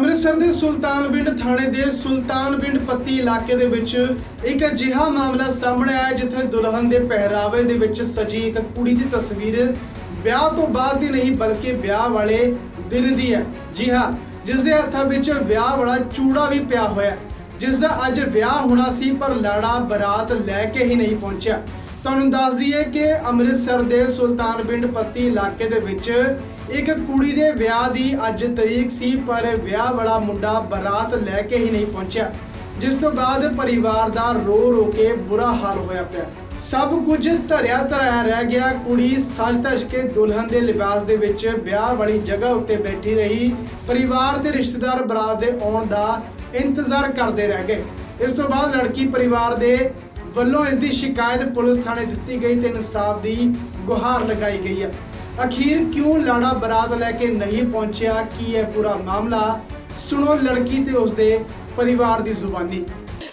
ਅੰਮ੍ਰਿਤਸਰ ਦੇ ਸੁਲਤਾਨ ਪਿੰਡ ਥਾਣੇ ਦੇ ਸੁਲਤਾਨ ਪਿੰਡ ਪੱਤੀ ਇਲਾਕੇ ਦੇ ਵਿੱਚ ਇੱਕ ਅਜਿਹਾ ਮਾਮਲਾ ਸਾਹਮਣੇ ਆਇਆ ਜਿੱਥੇ ਦੁਲਹਨ ਦੇ ਪਹਿਰਾਵੇ ਦੇ ਵਿੱਚ ਸਜੀ ਇੱਕ ਕੁੜੀ ਦੀ ਤਸਵੀਰ ਵਿਆਹ ਤੋਂ ਬਾਅਦ ਦੀ ਨਹੀਂ ਬਲਕਿ ਵਿਆਹ ਵਾਲੇ ਦਿਨ ਦੀ ਹੈ। ਜੀ ਹਾਂ ਜਿਸ ਦੇ ਹੱਥਾਂ ਵਿੱਚ ਵਿਆਹ ਵਾਲਾ ਚੂੜਾ ਵੀ ਪਿਆ ਹੋਇਆ ਹੈ, ਜਿਸ ਦਾ ਅੱਜ ਵਿਆਹ ਹੋਣਾ ਸੀ ਪਰ ਲਾੜਾ ਬਰਾਤ ਲੈ ਕੇ ਹੀ ਨਹੀਂ ਪਹੁੰਚਿਆ। ਤੁਹਾਨੂੰ ਦੱਸ ਦਈਏ ਕਿ ਅੰਮ੍ਰਿਤਸਰ ਦੇ ਸੁਲਤਾਨ ਪਿੰਡ ਪੱਤੀ ਇਲਾਕੇ ਦੇ ਵਿੱਚ ਇੱਕ ਕੁੜੀ ਦੇ ਵਿਆਹ ਦੀ ਅੱਜ ਤਰੀਕ ਸੀ, ਪਰ ਵਿਆਹ ਵਾਲਾ ਮੁੰਡਾ ਬਰਾਤ ਲੈ ਕੇ ਹੀ ਨਹੀਂ ਪਹੁੰਚਿਆ, ਜਿਸ ਤੋਂ ਬਾਅਦ ਪਰਿਵਾਰ ਦਾ ਰੋ ਰੋ ਕੇ ਬੁਰਾ ਹਾਲ ਹੋਇਆ ਪਿਆ। ਸਭ ਕੁਝ ਧਰਿਆ ਧਰਿਆ ਰਹਿ ਗਿਆ। ਕੁੜੀ ਸਜ ਧਜ ਕੇ ਦੁਲਹਨ ਦੇ ਲਿਬਾਸ ਦੇ ਵਿੱਚ ਵਿਆਹ ਵਾਲੀ ਜਗ੍ਹਾ ਉੱਤੇ ਬੈਠੀ ਰਹੀ। ਪਰਿਵਾਰ ਤੇ ਰਿਸ਼ਤੇਦਾਰ ਬਰਾਤ ਦੇ ਆਉਣ ਦਾ ਇੰਤਜ਼ਾਰ ਕਰਦੇ ਰਹਿ ਗਏ। ਇਸ ਤੋਂ ਬਾਅਦ ਲੜਕੀ ਪਰਿਵਾਰ ਦੇ ਵੱਲੋਂ ਇਸ ਦੀ ਸ਼ਿਕਾਇਤ ਪੁਲਿਸ ਥਾਣੇ ਦਿੱਤੀ ਗਈ ਤੇ ਇਨਸਾਫ ਦੀ ਗੁਹਾਰ ਲਗਾਈ ਗਈ ਹੈ। ਅਖੀਰ ਕਿਉਂ ਲਾੜਾ ਬਰਾਤ ਲੈ ਕੇ ਨਹੀਂ ਪਹੁੰਚਿਆ? ਕੀ ਹੈ ਪੂਰਾ ਮਾਮਲਾ? ਸੁਣੋ ਲੜਕੀ ਤੇ ਉਸਦੇ ਪਰਿਵਾਰ ਦੀ ਜ਼ੁਬਾਨੀ।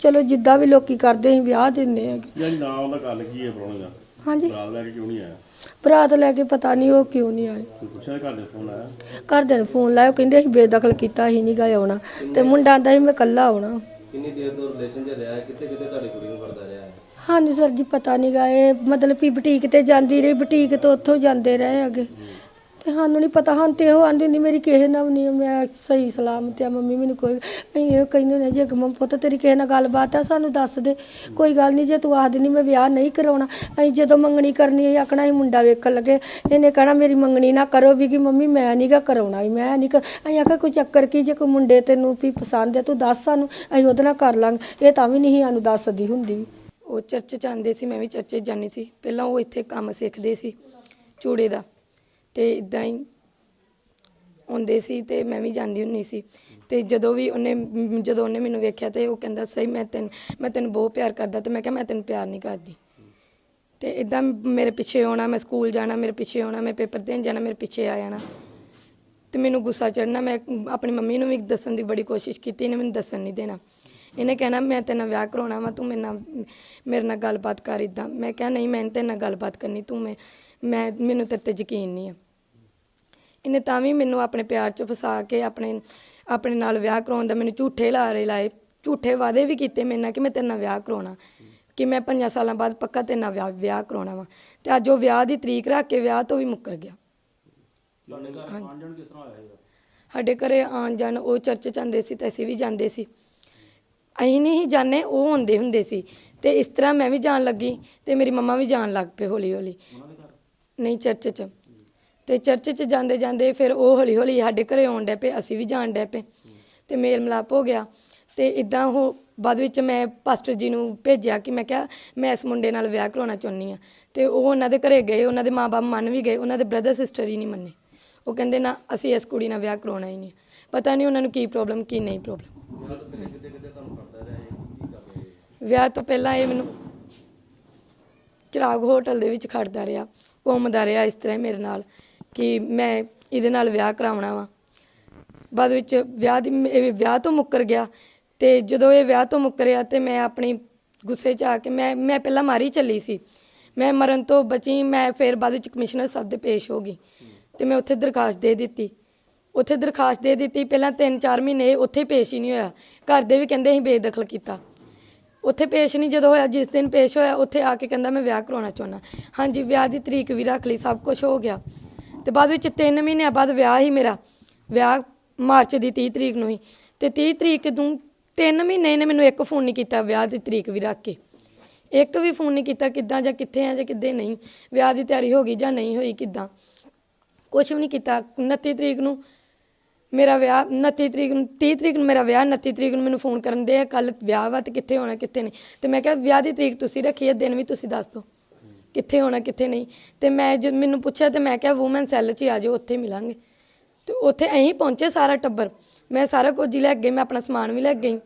ਚਲੋ ਜਿੱਦਾਂ ਵੀ ਲੋਕੀ ਕਰਦੇ ਅਸੀਂ ਵਿਆਹ ਦਿੰਦੇ ਹੈਗੇ ਯਾਨੀ ਨਾ ਉਹਦਾ ਗੱਲ ਕੀ ਹੈ ਬਰੋਣੇ ਦਾ? ਹਾਂਜੀ। ਬਰਾਤ ਲੈ ਕੇ ਕਿਉਂ ਨਹੀਂ ਆਇਆ? ਬਰਾਤ ਲੈ ਕੇ ਪਤਾ ਨਹੀਂ ਉਹ ਕਿਉਂ ਨਹੀਂ ਆਏ। ਪੁੱਛਿਆ ਘਰ ਦੇ ਫੋਨ ਆਇਆ ਘਰਦਿਆਂ ਨੂੰ ਫੋਨ ਲਾਇਆ ਉਹ ਕਹਿੰਦੇ ਅਸੀਂ ਬੇਦਖਲ ਕੀਤਾ ਅਸੀਂ ਨਹੀਂ ਗਏ ਆਉਣਾ। ਤੇ ਮੁੰਡਾ ਆਂਦਾ ਸੀ ਮੈਂ ਕੱਲਾ ਆਉਣਾ। ਕਿੰਨੀ ਦੇਰ ਤੋਂ ਰਿਲੇਸ਼ਨ 'ਚ ਰਿਹਾ? ਹੈ? ਕਿੱਥੇ ਕਿੱਥੇ ਤੁਹਾਡੀ ਕੁੜੀ ਨੂੰ ਕਰਦਾ ਰਿਹਾ? ਹੈ ਸਾਨੂੰ ਸਰ ਜੀ ਪਤਾ ਨਹੀਂ ਗਏ ਮਤਲਬ ਵੀ ਬੁਟੀਕ ਤੇ ਜਾਂਦੀ ਰਹੀ ਬੁਟੀਕ ਤੋਂ ਉੱਥੋਂ ਜਾਂਦੇ ਰਹੇ ਅੱਗੇ। ਤੇ ਸਾਨੂੰ ਨਹੀਂ ਪਤਾ ਹਾਂ ਤੇ ਉਹ ਆਂਦੀ ਹੁੰਦੀ ਮੇਰੀ ਕਿਸੇ ਨਾਲ ਵੀ ਨਹੀਂ ਮੈਂ ਸਹੀ ਸਲਾਮਤ ਆ ਮੰਮੀ, ਮੈਨੂੰ ਕੋਈ ਅਸੀਂ ਇਹ ਕਹਿੰਦੇ ਨੇ ਜੇ ਗਮ ਪੁੱਤ ਤੇਰੀ ਕਿਸੇ ਨਾਲ ਗੱਲਬਾਤ ਆ, ਸਾਨੂੰ ਦੱਸ ਦੇ, ਕੋਈ ਗੱਲ ਨਹੀਂ ਜੇ ਤੂੰ ਆਖ ਦਿੰਦੀ ਮੈਂ ਵਿਆਹ ਨਹੀਂ ਕਰਾਉਣਾ, ਅਸੀਂ ਜਦੋਂ ਮੰਗਣੀ ਕਰਨੀ ਹੈ ਆਖਣਾ ਅਸੀਂ ਮੁੰਡਾ ਵੇਖਣ ਲੱਗੇ, ਇਹਨੇ ਕਹਿਣਾ ਮੇਰੀ ਮੰਗਣੀ ਨਾ ਕਰੋ ਵੀ ਕਿ ਮੰਮੀ ਮੈਂ ਨਹੀਂਗਾ ਕਰਾਉਣਾ ਵੀ, ਮੈਂ ਨਹੀਂ ਕਰ ਅਸੀਂ ਆਖਿਆ ਕੋਈ ਚੱਕਰ ਕੀ, ਜੇ ਕੋਈ ਮੁੰਡੇ ਤੈਨੂੰ ਵੀ ਪਸੰਦ ਹੈ ਤੂੰ ਦੱਸ ਸਾਨੂੰ, ਅਸੀਂ ਉਹਦੇ ਨਾਲ ਕਰ ਲਾਂਗੇ, ਇਹ ਤਾਂ ਵੀ ਨਹੀਂ ਸਾਨੂੰ ਦੱਸਦੀ ਹੁੰਦੀ ਵੀ। ਉਹ ਚਰਚ ਚ ਆਉਂਦੇ ਸੀ, ਮੈਂ ਵੀ ਚਰਚ ਜਾਂਦੀ ਸੀ, ਪਹਿਲਾਂ ਉਹ ਇੱਥੇ ਕੰਮ ਸਿੱਖਦੇ ਸੀ, ਚੂੜੇ ਦਾ। ਤੇ ਇਦਾਂ ਹੀ ਆਉਂਦੇ ਸੀ ਤੇ ਮੈਂ ਵੀ ਜਾਂਦੀ ਹੁੰਨੀ ਸੀ। ਤੇ ਜਦੋਂ ਵੀ ਉਹਨੇ ਮ- ਜਦੋਂ ਉਹਨੇ ਮੈਨੂੰ ਵੇਖਿਆ ਤੇ ਉਹ ਕਹਿੰਦਾ, ਸਹੀ, ਮੈਂ ਤੈਨੂੰ ਮੈਂ ਤੈਨੂੰ ਬਹੁਤ ਪਿਆਰ ਕਰਦਾ। ਤੇ ਮੈਂ ਕਿਹਾ, ਮੈਂ ਤੈਨੂੰ ਪਿਆਰ ਨਹੀਂ ਕਰਦੀ। ਤੇ ਇਦਾਂ ਮੇਰੇ ਪਿੱਛੇ ਆਉਣਾ, ਮੈਂ ਸਕੂਲ ਜਾਣਾ, ਮੇਰੇ ਪਿੱਛੇ ਆਉਣਾ, ਮੈਂ ਪੇਪਰ ਦੇਣ ਜਾਣਾ, ਮੇਰੇ ਪਿੱਛੇ ਆ ਜਾਣਾ। ਤੇ ਮੈਨੂੰ ਗੁੱਸਾ ਚੜਨਾ ਮੈਂ ਆਪਣੀ ਮੰਮੀ ਨੂੰ ਵੀ ਦੱਸਣ ਦੀ ਬੜੀ ਕੋਸ਼ਿਸ਼ ਕੀਤੀ, ਇਹਨੇ ਮੈਨੂੰ ਦੱਸਣ ਨਹੀਂ ਦੇਣਾ। ਇਹਨੇ ਕਹਿਣਾ ਮੈਂ ਤੇਰੇ ਨਾਲ ਵਿਆਹ ਕਰਾਉਣਾ ਵਾ ਤੂੰ ਮੇਰੇ ਨਾਲ ਮੇਰੇ ਨਾਲ ਗੱਲਬਾਤ ਕਰ ਇਦਾਂ ਮੈਂ ਕਿਹਾ ਨਹੀਂ ਮੈਂ ਤੇਰੇ ਨਾਲ ਗੱਲਬਾਤ ਕਰਨੀ ਤੂੰ ਮੈਂ ਮੈਂ ਮੈਨੂੰ ਤੇਰੇ ਤੇ ਯਕੀਨ ਨਹੀਂ ਆ। ਇਹਨੇ ਤਾਂ ਵੀ ਮੈਨੂੰ ਆਪਣੇ ਪਿਆਰ 'ਚ ਫਸਾ ਕੇ ਆਪਣੇ ਆਪਣੇ ਨਾਲ ਵਿਆਹ ਕਰਾਉਣ ਦਾ ਮੈਨੂੰ ਝੂਠੇ ਲਾਰੇ ਲਾਏ ਝੂਠੇ ਵਾਅਦੇ ਵੀ ਕੀਤੇ ਮੇਰੇ ਨਾਲ ਕਿ ਮੈਂ ਤੇਰੇ ਨਾਲ ਵਿਆਹ ਕਰਾਉਣਾ ਕਿ ਮੈਂ ਪੰਜਾਂ ਸਾਲਾਂ ਬਾਅਦ ਪੱਕਾ ਤੇਰੇ ਨਾਲ ਵਿਆਹ ਵਿਆਹ ਕਰਾਉਣਾ ਵਾ। ਤੇ ਅੱਜ ਉਹ ਵਿਆਹ ਦੀ ਤਰੀਕ ਰੱਖ ਕੇ ਵਿਆਹ ਤੋਂ ਵੀ ਮੁੱਕਰ ਗਿਆ। ਸਾਡੇ ਘਰੇ ਆਉਣ ਜਾਣ ਉਹ ਚਰਚ ਜਾਂਦੇ ਸੀ ਤੇ ਅਸੀਂ ਵੀ ਜਾਂਦੇ ਸੀ। ਅਸੀਂ ਨਹੀਂ ਜਾਂਦੇ ਉਹ ਹੁੰਦੇ ਹੁੰਦੇ ਸੀ। ਤੇ ਇਸ ਤਰ੍ਹਾਂ ਮੈਂ ਵੀ ਜਾਣ ਲੱਗੀ ਤੇ ਮੇਰੀ ਮੰਮਾ ਵੀ ਜਾਣ ਲੱਗ ਪਏ ਹੌਲੀ ਹੌਲੀ ਨਹੀਂ ਚਰਚ 'ਚ। ਤੇ ਚਰਚ 'ਚ ਜਾਂਦੇ ਜਾਂਦੇ ਫਿਰ ਉਹ ਹੌਲੀ ਹੌਲੀ ਸਾਡੇ ਘਰੇ ਆਉਣ ਡੈ ਪਏ ਅਸੀਂ ਵੀ ਜਾਣ ਡੈ ਪਏ। ਤੇ ਮੇਲ ਮਿਲਾਪ ਹੋ ਗਿਆ। ਤੇ ਇਦਾਂ ਉਹ ਬਾਅਦ ਵਿੱਚ ਮੈਂ ਪਾਸਟਰ ਜੀ ਨੂੰ ਭੇਜਿਆ ਕਿ ਮੈਂ ਕਿਹਾ ਮੈਂ ਇਸ ਮੁੰਡੇ ਨਾਲ ਵਿਆਹ ਕਰਾਉਣਾ ਚਾਹੁੰਦੀ ਆ ਤੇ ਉਹ ਉਹਨਾਂ ਦੇ ਘਰੇ ਗਏ ਉਹਨਾਂ ਦੇ ਮਾਪੇ ਮੰਨ ਵੀ ਗਏ ਉਹਨਾਂ ਦੇ ਬ੍ਰਦਰ ਸਿਸਟਰ ਹੀ ਨਹੀਂ ਮੰਨੇ। ਉਹ ਕਹਿੰਦੇ ਨਾ ਅਸੀਂ ਇਸ ਕੁੜੀ ਨਾਲ ਵਿਆਹ ਕਰਾਉਣਾ ਹੀ ਨਹੀਂ। ਪਤਾ ਨਹੀਂ ਉਹਨਾਂ ਨੂੰ ਕੀ ਪ੍ਰੋਬਲਮ ਕੀ ਨਹੀਂ ਪ੍ਰੋਬਲਮ ਵਿਆਹ ਤੋਂ ਪਹਿਲਾਂ ਇਹ ਮੈਨੂੰ ਚਿਰਾਗ ਹੋਟਲ ਦੇ ਵਿੱਚ ਖੜਦਾ ਰਿਹਾ, ਘੁੰਮਦਾ ਰਿਹਾ ਇਸ ਤਰ੍ਹਾਂ ਮੇਰੇ ਨਾਲ ਕਿ ਮੈਂ ਇਹਦੇ ਨਾਲ ਵਿਆਹ ਕਰਾਉਣਾ ਵਾ। ਬਾਅਦ ਵਿੱਚ ਵਿਆਹ ਦੀ ਇਹ ਵਿਆਹ ਤੋਂ ਮੁੱਕਰ ਗਿਆ ਤੇ ਜਦੋਂ ਇਹ ਵਿਆਹ ਤੋਂ ਮੁੱਕਰਿਆ ਤੇ ਮੈਂ ਆਪਣੀ ਗੁੱਸੇ 'ਚ ਆ ਕੇ ਮੈਂ ਮੈਂ ਪਹਿਲਾਂ ਮਾਰੀ ਚੱਲੀ ਸੀ। ਮੈਂ ਮਰਨ ਤੋਂ ਬਚੀ, ਮੈਂ ਫਿਰ ਬਾਅਦ ਵਿੱਚ ਕਮਿਸ਼ਨਰ ਸਾਹਿਬ ਦੇ ਪੇਸ਼ ਹੋ ਗਈ ਤੇ ਮੈਂ ਉੱਥੇ ਦਰਖਾਸਤ ਦੇ ਦਿੱਤੀ। ਉੱਥੇ ਦਰਖਾਸਤ ਦੇ ਦਿੱਤੀ, ਪਹਿਲਾਂ 3-4 ਮਹੀਨੇ ਉੱਥੇ ਪੇਸ਼ ਹੀ ਨਹੀਂ ਹੋਇਆ। ਘਰ ਦੇ ਵੀ ਕਹਿੰਦੇ ਅਸੀਂ ਬੇਦਖਲ ਕੀਤਾ। ਉੱਥੇ ਪੇਸ਼ ਨਹੀਂ, ਜਦੋਂ ਹੋਇਆ, ਜਿਸ ਦਿਨ ਪੇਸ਼ ਹੋਇਆ, ਉੱਥੇ ਆ ਕੇ ਕਹਿੰਦਾ, ਮੈਂ ਵਿਆਹ ਕਰਾਉਣਾ ਚਾਹੁੰਦਾ। ਹਾਂਜੀ, ਵਿਆਹ ਦੀ ਤਰੀਕ ਵੀ ਰੱਖ ਲਈ, ਸਭ ਕੁਝ ਹੋ ਗਿਆ। ਤੇ ਬਾਅਦ ਵਿੱਚ 3 ਮਹੀਨਿਆਂ ਬਾਅਦ ਵਿਆਹ ਹੀ ਮੇਰਾ। ਵਿਆਹ ਮਾਰਚ ਦੀ 30 ਤਰੀਕ ਨੂੰ ਹੀ। ਤੇ 30 ਤਰੀਕ ਨੂੰ 3 ਮਹੀਨੇ ਨੇ ਮੈਨੂੰ ਇੱਕ ਫੋਨ ਨਹੀਂ ਕੀਤਾ, ਵਿਆਹ ਦੀ ਤਰੀਕ ਵੀ ਰੱਖ ਕੇ। ਇੱਕ ਵੀ ਫੋਨ ਨਹੀਂ ਕੀਤਾ, ਕਿੱਦਾਂ ਜਾਂ ਕਿੱਥੇ ਆ ਜਾਂ ਕਿੱਦੇ ਨਹੀਂ। ਵਿਆਹ ਦੀ ਤਿਆਰੀ ਹੋ ਗਈ ਜਾਂ ਨਹੀਂ ਹੋਈ, ਕਿੱਦਾਂ। ਕੁਝ ਵੀ ਨਹੀਂ ਕੀਤਾ। 29 ਤਰੀਕ ਨੂੰ ਮੇਰਾ ਵਿਆਹ 29 ਤਰੀਕ ਨੂੰ 30 ਤਰੀਕ ਨੂੰ ਮੇਰਾ ਵਿਆਹ 29 ਤਰੀਕ ਨੂੰ ਮੈਨੂੰ ਫੋਨ ਕਰਨ ਦੇ ਕੱਲ ਵਿਆਹ ਵਾ ਤੇ ਕਿੱਥੇ ਹੋਣਾ ਕਿੱਥੇ ਨਹੀਂ। ਤੇ ਮੈਂ ਕਿਹਾ ਵਿਆਹ ਦੀ ਤਰੀਕ ਤੁਸੀਂ ਰੱਖੀ ਹੈ ਦਿਨ ਵੀ ਤੁਸੀਂ ਦੱਸ ਦਿਓ ਕਿੱਥੇ ਹੋਣਾ ਕਿੱਥੇ ਨਹੀਂ। ਤੇ ਮੈਂ ਜਦ ਮੈਨੂੰ ਪੁੱਛਿਆ ਤੇ ਮੈਂ ਕਿਹਾ ਔਮਨ ਸੈੱਲ 'ਚ ਹੀ ਆ ਜਾਓ ਉੱਥੇ ਮਿਲਾਂਗੇ। ਤੇ ਉੱਥੇ ਐਂ ਪਹੁੰਚੇ ਸਾਰਾ ਟੱਬਰ। ਮੈਂ ਸਾਰਾ ਕੁਝ ਹੀ ਲੈ ਕੇ ਗਈ ਮੈਂ ਆਪਣਾ ਸਮਾਨ ਵੀ ਲੈ ਕੇ ਗਈ।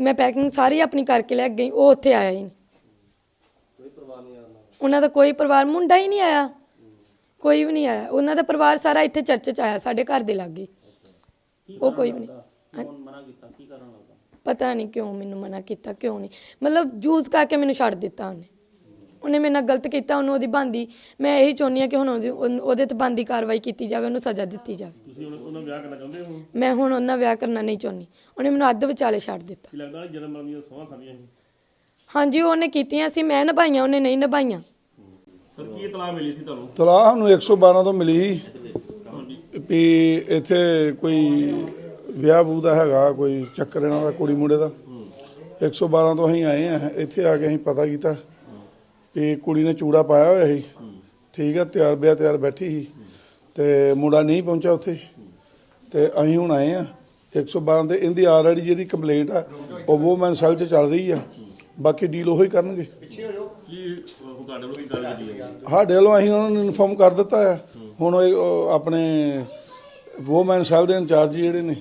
ਮੈਂ ਪੈਕਿੰਗ ਸਾਰੀ ਆਪਣੀ ਕਰਕੇ ਲੈ ਗਈ ਉਹ ਉੱਥੇ ਆਇਆ ਹੀ ਨਹੀਂ। ਉਹਨਾਂ ਦਾ? ਕੋਈ ਪਰਿਵਾਰ ਮੁੰਡਾ ਹੀ ਨਹੀਂ ਆਇਆ। ਕੋਈ ਵੀ ਨਹੀਂ ਆਇਆ। ਉਹਨਾਂ ਦਾ ਪਰਿਵਾਰ ਸਾਰਾ ਇੱਥੇ ਚਰਚ ਚ ਆਇਆ ਸਾਡੇ ਘਰ ਦੇ ਲਾਗੇ। ਉਹ ਕੋਈ ਵੀ ਨਹੀਂ। ਮਨਾ ਕੀਤਾ? ਕੀ ਕਰਨ ਲੱਗਾ ਪਤਾ ਨਹੀਂ ਕਿਉਂ ਮੈਨੂੰ ਮਨਾ ਕੀਤਾ ਕਿਉਂ ਨਹੀਂ ਮਤਲਬ ਜੂਸ ਕਰਕੇ ਮੈਨੂੰ ਛੱਡ ਦਿੱਤਾ ਉਹਨੇ। ਉਹਨੇ ਮੇਰੇ ਨਾਲ ਗਲਤ ਕੀਤਾ ਉਹਨੂੰ ਉਹਦੀ ਬੰਦੀ ਮੈਂ ਇਹੀ ਚਾਹੁੰਦੀ ਹਾਂ ਕਿ ਹੁਣ ਉਹਦੀ- ਉਹਨ- ਉਹਦੇ ਤੇ ਬੰਦੀ ਕਾਰਵਾਈ ਕੀਤੀ ਜਾਵੇ ਉਹਨੂੰ ਸਜ਼ਾ ਦਿੱਤੀ ਜਾਵੇ। ਤੁਸੀਂ ਉਹਨਾਂ ਉਹਨਾਂ ਵਿਆਹ ਕਰਨਾ ਚਾਹੁੰਦੇ ਹੋ? ਮੈਂ ਹੁਣ ਉਹਨਾਂ ਵਿਆਹ ਕਰਨਾ ਨਹੀਂ ਚਾਹੁੰਦੀ। ਉਹਨੇ ਮੈਨੂੰ ਅੱਧ ਵਿਚਾਲੇ ਛੱਡ ਦਿੱਤਾ। ਕੀ ਲੱਗਦਾ ਜਨਮ ਮਰਨ ਦੀਆਂ ਸੋਹਾਂ ਖਾਂਦੀਆਂ ਸੀ? ਹਾਂਜੀ ਉਹਨੇ ਕੀਤੀਆਂ ਸੀ ਮੈਂ ਨਿਭਾਈਆਂ ਉਹਨੇ ਨਹੀਂ ਨਿਭਾਈਆਂ। ਸਰ ਕੀ ਇਤਲਾਹ ਮਿਲੀ ਸੀ ਤੁਹਾਨੂੰ? ਤਲਾਹ ਨੂੰ 112 ਤੋਂ ਮਿਲੀ ਵੀ ਇੱਥੇ ਕੋਈ ਵਿਆਹ ਬੂ ਦਾ ਹੈਗਾ ਕੋਈ ਚੱਕਰ ਇਹਨਾਂ ਦਾ ਕੁੜੀ ਮੁੰਡੇ ਦਾ। 112 ਤੋਂ ਅਸੀਂ ਆਏ ਆ ਇੱਥੇ ਆ ਕੇ ਅਸੀਂ ਪਤਾ ਕੀਤਾ ਵੀ ਕੁੜੀ ਨੇ ਚੂੜਾ ਪਾਇਆ ਹੋਇਆ ਸੀ। ਠੀਕ ਆ ਤਿਆਰ ਬਿਆ ਤਿਆਰ ਬੈਠੀ ਸੀ ਤੇ ਮੁੰਡਾ ਨਹੀਂ ਪਹੁੰਚਿਆ ਉੱਥੇ। ਤੇ ਅਸੀਂ ਹੁਣ ਆਏ ਆ 112 ਤੇ ਇਹਦੀ ਆਲਰੇਡੀ ਜਿਹੜੀ ਕੰਪਲੇਂਟ ਆ ਉਹ ਵੂਮਨ ਸੈਲ 'ਚ ਚੱਲ ਰਹੀ ਆ। ਬਾਕੀ ਡੀਲ ਉਹੀ ਕਰਨਗੇ। ਕੀ ਉਹ ਤੁਹਾਡੇ ਵੱਲੋਂ ਕੀ ਗੱਲ ਕੀਤੀ ਹੈ ਸਾਡੇ ਵੱਲੋਂ ਅਸੀਂ ਉਹਨਾਂ ਨੂੰ ਇਨਫੋਰਮ ਕਰ ਦਿੱਤਾ ਹੈ ਹੁਣ ਆਪਣੇ ਵੂਮਨ ਸੈਲ ਦੇ ਇੰਚਾਰਜ ਜਿਹੜੇ ਨੇ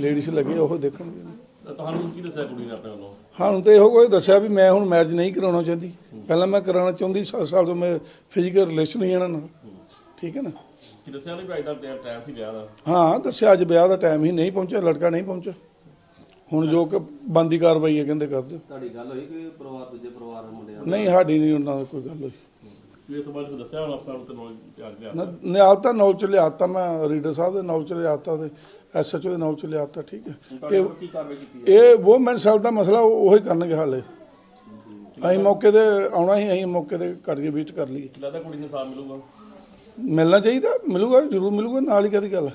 ਲੇਡੀਜ਼ ਲੱਗੇ ਉਹ ਦੇਖਣਗੇ। ਤੁਹਾਨੂੰ ਕੀ ਦੱਸਿਆ ਕੁੜੀ ਨੇ ਆਪਣੇ ਵੱਲੋਂ? ਸਾਨੂੰ ਤੇ ਇਹੋ ਕੋਈ ਦੱਸਿਆ ਵੀ ਮੈਂ ਹੁਣ ਮੈਰਿਜ ਨਹੀਂ ਕਰਾਉਣਾ ਚਾਹੁੰਦੀ। ਪਹਿਲਾਂ ਮੈਂ ਕਰਾਉਣਾ ਚਾਹੁੰਦੀ 7 ਸਾਲ ਤੋਂ ਮੈਂ ਫਿਜ਼ੀਕਲ ਰਿਲੇਸ਼ਨ ਹੀ ਇਹਨਾਂ ਨਾਲ ਠੀਕ ਹੈ ਨਾ? ਕੀ ਦੱਸਿਆ ਨਹੀਂ ਭਾਈ ਦਾ ਟਾਈਮ ਸੀ ਵਿਆਹ ਦਾ? ਹਾਂ ਦੱਸਿਆ ਅੱਜ ਵਿਆਹ ਦਾ ਟਾਈਮ ਹੀ ਨਹੀਂ ਪਹੁੰਚਿਆ ਲੜਕਾ ਨਹੀਂ ਪਹੁੰਚਿਆ। ਹੁਣ ਜੋ ਕਿ ਬੰਦੀ ਕਾਰਵਾਈ ਹੈ ਕਹਿੰਦੇ ਕਰ ਦਿਓ ਤੁਹਾਡੀ ਗੱਲ ਹੋਈ ਕਿ ਪਰਿਵਾਰ ਦੂਜੇ ਪਰਿਵਾਰ ਦੇ ਮੁੰਡਿਆਂ ਨਾਲ? ਨਹੀਂ ਸਾਡੀ ਨਹੀਂ ਉਹਨਾਂ ਨਾਲ ਕੋਈ ਗੱਲ ਹੋਈ। ਇਸ ਦੱਸਿਆ ਹੁਣ ਅਫਸਰ ਨੂੰ ਤੇ ਨੌਲੇਜ ਨੌਲ ਚ ਲਿਆਤਾ ਮੈਂ ਰੀਡਰ ਸਾਹਿਬ ਦੇ ਨੌਲ ਚ ਲਿਆਤਾ ਤੇ ਐਸਐਚਓ ਦੇ ਨੌਲ ਚ ਲਿਆਤਾ ਠੀਕ ਹੈ। ਇਹ ਕੀ ਕਾਰਵਾਈ ਕੀਤੀ ਇਹ ਵੂਮਨ ਸੈਲ ਦਾ ਮਸਲਾ ਉਹ ਉਹੀ ਕਰਨਗੇ ਹਾਲੇ। ਅਸੀਂ ਮੌਕੇ ਤੇ ਆਉਣਾ ਹੀ ਅਸੀਂ ਮੌਕੇ ਤੇ ਕੱਢ ਕੇ ਵਿਜ਼ਿਟ ਕਰ ਲਈਏ। ਲੱਗਦਾ ਕੁੜੀ ਨੂੰ ਸਾਥ ਮਿਲੂਗਾ। ਮਿਲਣਾ ਚਾਹੀਦਾ ਮਿਲੂਗਾ ਜ਼ਰੂਰ ਮਿਲੂਗਾ ਨਾਲ ਹੀ ਕਦੀ ਗੱਲ।